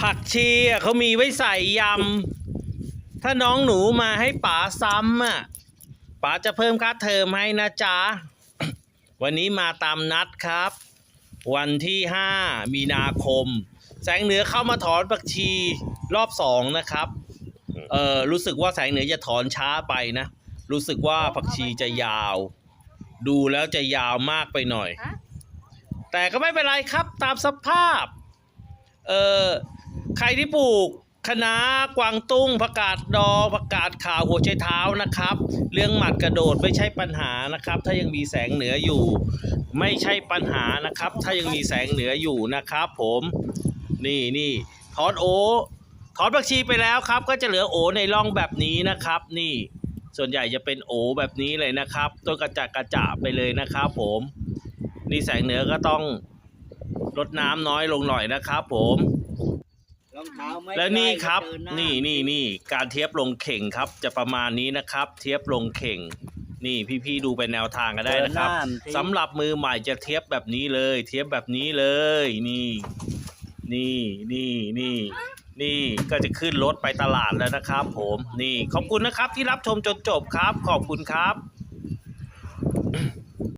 ผักชีอะเขามีไว้ใส่ยำ ถ้าน้องหนูมาให้ป๋าซ้ำอะป๋าจะเพิ่มค่าเทอมให้นะจ๊ะ วันนี้มาตามนัดครับ วันที่ห้ามีนาคม แสงเหนือเข้ามาถอนผักชีรอบสองนะครับ เออรู้สึกว่าแสงเหนือจะถอนช้าไปนะ รู้สึกว่าผักชีจะยาว ดูแล้วจะยาวมากไปหน่อยฮะแต่ก็ไม่เป็นไรครับตามสภาพ เออใครที่ปลูกคณะกวางตุ้งผักกาดดองผักกาดขาวหัวไชเท้านะครับ เรื่องหมัดกระโดดไม่ใช่ปัญหานะครับ ถ้ายังมีแสงเหนืออยู่ ไม่ใช่ปัญหานะครับ ถ้ายังมีแสงเหนืออยู่นะครับ ผมนี่นี่ถอนโอถอนผักชีไปแล้วครับ ก็จะเหลือโอในร่องแบบนี้นะครับ นี่ ส่วนใหญ่จะเป็นโอแบบนี้เลยนะครับต้นกระจัดกระจะไปเลยนะครับ ผม นี่แสงเหนือก็ต้อง ลดน้ำน้อยลงหน่อยนะครับผม รองเท้าไม่แล้วนี่ครับ เดิหานี่นี่นี่การเทียบลงเข่งครับ จะประมาณนี้นะครับ เทียบลงเข่ง นี่พี่ๆดูเป็นแนวทางกันได้นะครับเดิหาสำหรับมือใหม่จะเทียบแบบนี้เลย เทียบแบบนี้เลย นี่ นี่นี่นี่ นี่ก็จะขึ้นรถไปตลาดแล้วนะครับ ผม นี่ขอบคุณนะครับที่รับชมจนจบครับ ขอบคุณครับ